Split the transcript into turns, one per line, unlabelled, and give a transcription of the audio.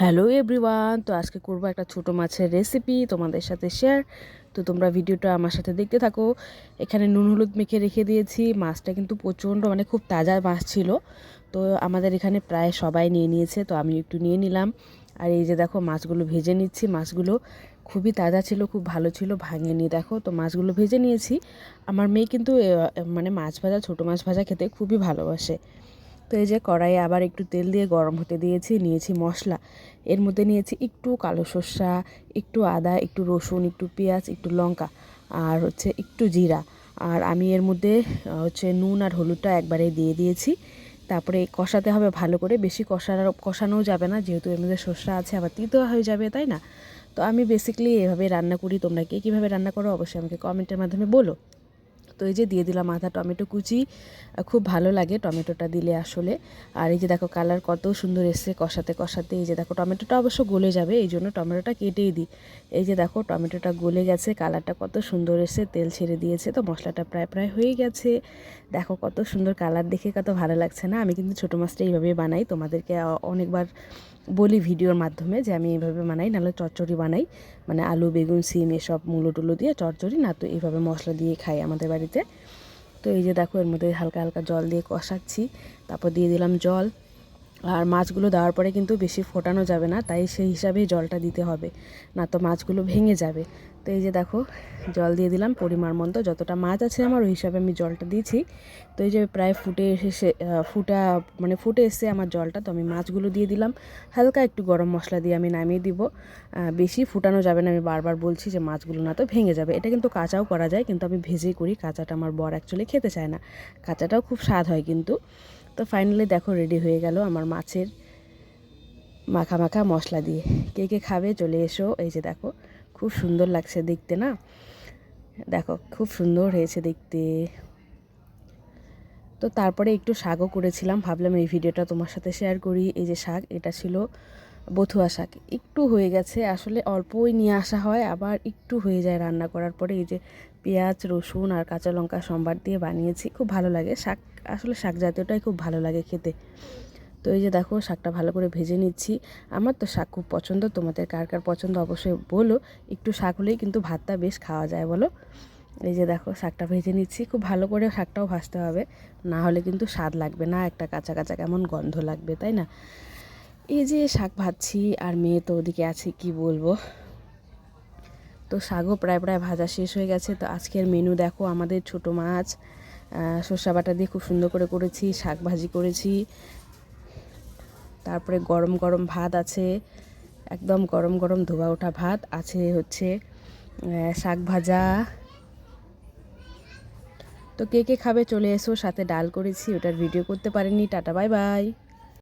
Hello everyone, তো আজকে করব একটা ছোটো মাছের রেসিপি তোমাদের সাথে শেয়ার তো তোমরা ভিডিওটা আমার সাথে দেখতে থাকো। এখানে নুন হলুদ মেখে রেখে দিয়েছি। মাছটা কিন্তু প্রচণ্ড মানে খুব তাজা মাছ ছিল। তো আমাদের এখানে প্রায় সবাই নিয়ে নিয়েছে, তো আমি একটু নিয়ে নিলাম। আর এই যে দেখো, মাছগুলো ভেজে নিচ্ছি। মাছগুলো খুবই তাজা ছিল, খুব ভালো ছিল, ভাঙেনি দেখো। তো মাছগুলো ভেজে নিয়েছি। আমার মেয়ে কিন্তু মানে মাছ ভাজা, ছোটো মাছ ভাজা খেতে খুবই ভালোবাসে। এই যে কড়াইয়ে আবার একটু তেল দিয়ে গরম হতে দিয়েছি, নিয়েছি মশলা। এর মধ্যে নিয়েছি একটু কালো সর্ষা, একটু আদা, একটু রসুন, একটু পেঁয়াজ, একটু লঙ্কা আর হচ্ছে একটু জিরা। আর আমি এর মধ্যে হচ্ছে নুন আর হলুদটা একবারে দিয়ে দিয়েছি। তারপরে কষাতে হবে ভালো করে। বেশি কষা কষানোও যাবে না, যেহেতু এর মধ্যে সর্ষা আছে, আবার তিতো হয়ে যাবে, তাই না? তো আমি বেসিক্যালি এভাবে রান্না করি। তোমরা কে কীভাবে রান্না করো অবশ্যই আমাকে কমেন্টের মাধ্যমে বলো। তো এই যে দিয়ে দিলাম আধা টমেটো কুচি খুব ভালো লাগে টমেটোটা দিলে আসলে। আর এই যে দেখো কালার কত সুন্দর এসছে কষাতে কষাতে। এই যে দেখো টমেটোটা অবশ্য গলে যাবে, এই জন্য টমেটোটা কেটেই দিই। এই যে দেখো টমেটোটা গলে গেছে, কালারটা কত সুন্দর এসছে, তেল ছেড়ে দিয়েছে তো মশলাটা প্রায় প্রায় হয়ে গেছে। দেখো কত সুন্দর কালার দেখে কত ভালো লাগছে না? আমি কিন্তু ছোটো মাছটা এইভাবে বানাই, তোমাদেরকে অনেকবার বলি ভিডিওর মাধ্যমে যে আমি এইভাবে বানাই, নাহলে চচ্চড়ি বানাই। মানে আলু, বেগুন সিম এসব মূলো টুলো দিয়ে চচ্চড়ি, না তো এইভাবে মশলা দিয়ে খাই আমাদের বাড়িতে। তো এই যে দেখো এর মধ্যে হালকা হালকা জল দিয়ে কষাচ্ছি, তারপর দিয়ে দিলাম জল। আর মাছগুলো দেওয়ার পরে কিন্তু বেশি ফোটানো যাবে না, তাই সেই হিসাবেই জলটা দিতে হবে। না তো মাছগুলো ভেঙে যাবে। তো এই যে দেখো, জল দিয়ে দিলাম পরিমাণ মতো। যতটা মাছ আছে আমার, ওই হিসাবে আমি জলটা দিয়েছি। তো এই যে প্রায় ফুটে এসে ফুটা মানে ফুটে এসে আমার জলটা, তো আমি মাছগুলো দিয়ে দিলাম। হালকা একটু গরম মশলা দিয়ে আমি নামিয়ে দিব। বেশি ফুটানো যাবে না, আমি বারবার বলছি যে মাছগুলো না তো ভেঙে যাবে। এটা কিন্তু কাঁচাও করা যায়, কিন্তু আমি ভেজেই করি, কাঁচাটা আমার বর অ্যাকচুয়ালি খেতে চায় না। কাঁচাটাও খুব স্বাদ হয় কিন্তু। তো ফাইনালি দেখো রেডি হয়ে গেল আমার মাছের মাখা মাখা মশলা দিয়ে। কে কে খাবে চলে এসো। এই যে দেখো, খুব সুন্দর লাগছে দেখতে না? দেখো, খুব সুন্দর হয়েছে দেখতে। তো তারপরে একটু শাকও করেছিলাম, ভাবলাম এই ভিডিওটা তোমার সাথে শেয়ার করি। এই যে শাক, এটা ছিল বথুয়া শাক একটু হয়ে গেছে, আসলে অল্পই নিয়ে আসা হয়, আবার একটু হয়ে যায় রান্না করার পরে এই যে পেঁয়াজ, রসুন আর কাঁচা লঙ্কা সম্বার দিয়ে বানিয়েছি, খুব ভালো লাগে। শাক, আসলে শাক জাতীয়টাই খুব ভালো লাগে খেতে। তো এই যে দেখো, শাকটা ভালো করে ভেজে নিচ্ছি। আমার তো শাক খুব পছন্দ, তোমাদের কার কার পছন্দ অবশ্যই বলো। একটু শাক হলেই কিন্তু ভাতটা বেশ খাওয়া যায় বলো। এই যে দেখো, শাকটা ভেজে নিচ্ছি, খুব ভালো করে শাকটাও ভাজতে হবে। না হলে কিন্তু স্বাদ লাগবে না, একটা কাঁচা কাঁচা কেমন গন্ধ লাগবে, তাই না? এই যে শাক ভাজছি আর মেয়ে তো ওদিকে আছে, কি বলব? তো শাকও প্রায় প্রায় ভাজা শেষ হয়ে গেছে। তো আজকের মেনু দেখো, আমাদের ছোট মাছ সর্ষা বাটা দিয়ে খুব সুন্দর করে করেছি, শাক ভাজি করেছি। তারপরে গরম গরম ভাত আছে, একদম গরম গরম ধোয়া ওঠা ভাত আছে হচ্ছে শাক ভাজা। তো কে কে খাবে চলে এসো, সাথে ডাল করেছি, ওটার ভিডিও করতে পারিনি, টাটা বাই বাই